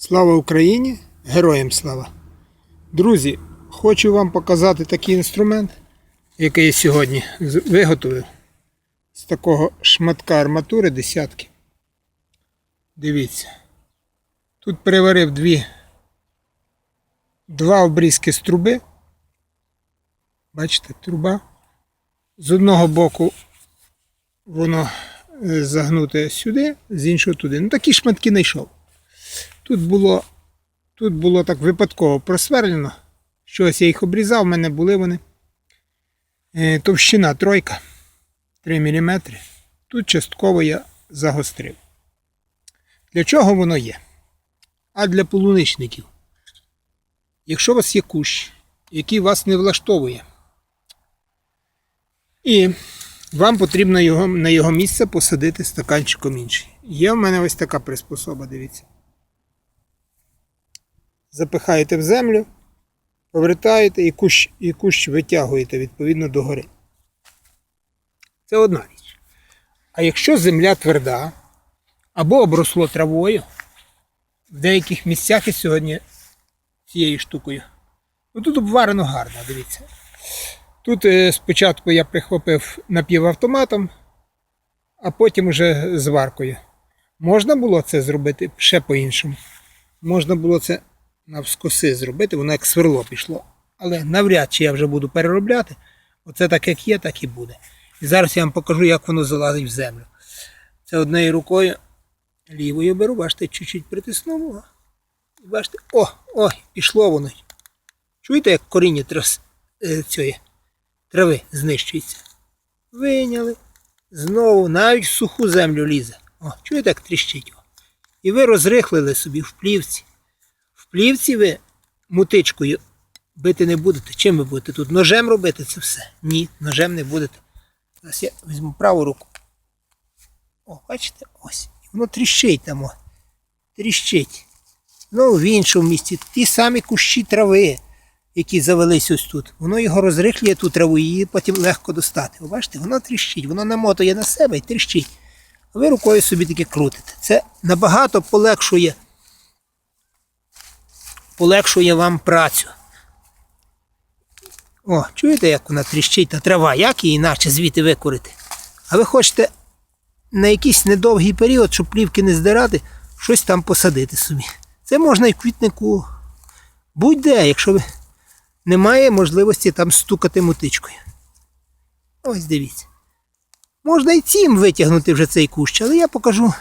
Слава Україні! Героям слава! Друзі, хочу вам показати такий інструмент, який я сьогодні виготовив з такого шматка арматури десятки. Дивіться. Тут переварив дві, два обрізки з труби. Бачите, труба. З одного боку воно е, загнуте сюди, з іншого туди. Ну такі шматки знайшов. Тут було, тут було так випадково просверлено. Щось я їх обрізав, в мене були вони. Е, товщина тройка 3 мм. Тут частково я загострив. Для чого воно є? А для полуничників. Якщо у вас є кущ, який вас не влаштовує, і вам потрібно його, на його місце посадити стаканчиком інший. Є в мене ось така приспособа, дивіться запихаєте в землю, повертаєте і кущ, і кущ витягуєте відповідно до гори. Це одна річ. А якщо земля тверда або обросло травою, в деяких місцях я сьогодні цією штукою. Ну тут обварено гарно, дивіться. Тут е, спочатку я прихопив напівавтоматом, а потім уже зваркою. Можна було це зробити ще по-іншому. Можна було це навскоси зробити, воно як сверло пішло. Але навряд чи я вже буду переробляти. Оце так як є, так і буде. І зараз я вам покажу, як воно залазить в землю. Це однією рукою лівою беру, бачите, чуть-чуть притиснув. Бачите, о, о, пішло воно. Чуєте, як коріння трас, е, цієї трави знищується? Виняли. Знову навіть в суху землю лізе. О, чуєте, як тріщить? О. І ви розрихлили собі в плівці. Плівці ви мутичкою бити не будете. Чим ви будете тут? Ножем робити це все? Ні, ножем не будете. Зараз я візьму праву руку. О, бачите? Ось. Воно тріщить там. Тріщить. Ну, в іншому місці. Ті самі кущі трави, які завелись ось тут. Воно його розрихлює ту траву і її потім легко достати. Ви бачите, воно тріщить, воно намотує на себе і тріщить. А ви рукою собі таке крутите. Це набагато полегшує полегшує вам працю. О, чуєте, як вона тріщить та трава, як її іначе звідти викорити? А ви хочете на якийсь недовгий період, щоб плівки не здирати, щось там посадити собі. Це можна і в квітнику. Будь-де, якщо ви немає можливості там стукати мотичкою. Ось дивіться. Можна і цим витягнути вже цей кущ, але я покажу.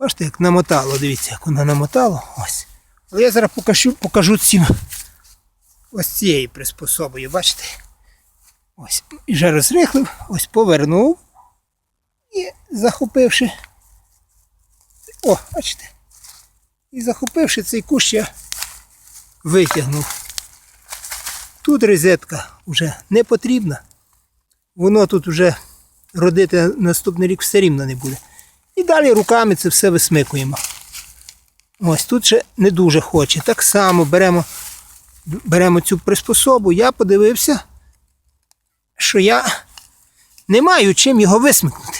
Бачите, як намотало, дивіться, як воно намотало. Ось. Але я зараз покажу, покажу цим ось цією приспособою, бачите? Ось. Вже розрихлив, ось повернув. І захопивши. О, бачите. І захопивши цей кущ, я витягнув. Тут розетка вже не потрібна. Воно тут вже родити наступний рік все рівно не буде. І далі руками це все висмикуємо. Ось тут ще не дуже хоче. Так само беремо, беремо цю приспособу. Я подивився, що я не маю чим його висмикнути.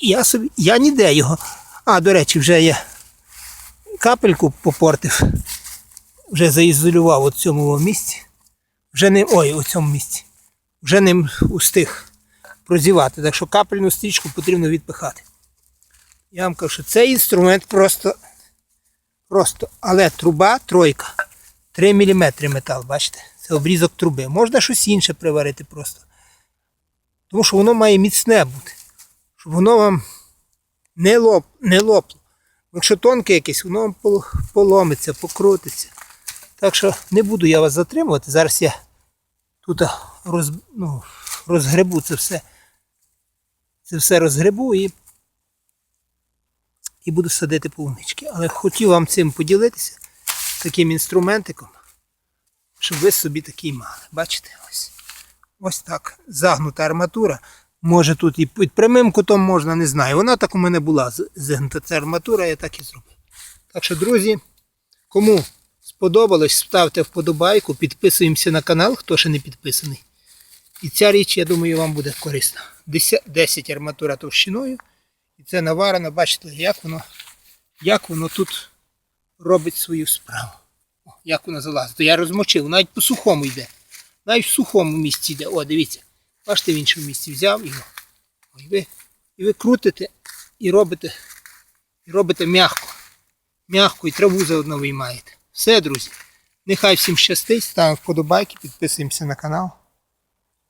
Я собі, я ніде його. А, до речі, вже я капельку попортив, вже заізолював у цьому місці. Вже не. Ой, у цьому місці. Вже ним устиг прозівати. Так що капельну стрічку потрібно відпихати. Я вам кажу, що цей інструмент просто Просто, але труба тройка. 3 мм метал, бачите? Це обрізок труби. Можна щось інше приварити просто. Тому що воно має міцне бути. Щоб воно вам не, лоп, не лопло. Якщо тонке якесь, воно вам поломиться, покрутиться. Так що не буду я вас затримувати. Зараз я тут роз, ну, розгребу це все. Це все розгребу і і буду садити полунички. Але хотів вам цим поділитися, таким інструментиком, щоб ви собі такий мали. Бачите? Ось Ось так. Загнута арматура. Може тут і під прямим кутом можна, не знаю. Вона так у мене була з- зігнута ця арматура, я так і зробив. Так що, друзі, кому сподобалось, ставте вподобайку, підписуємося на канал, хто ще не підписаний. І ця річ, я думаю, вам буде корисна. 10 10 арматура товщиною. Це наварено, бачите, як воно, як воно тут робить свою справу. О, як вона залазить. То я розмочив, навіть по сухому йде. Навіть в сухому місці йде. О, дивіться. Бачите, в іншому місці взяв його. О, і, ви, і ви крутите і робите, і робите м'яко. М'яко і траву заодно виймаєте. Все, друзі. Нехай всім щастить, ставимо вподобайки, підписуємося на канал.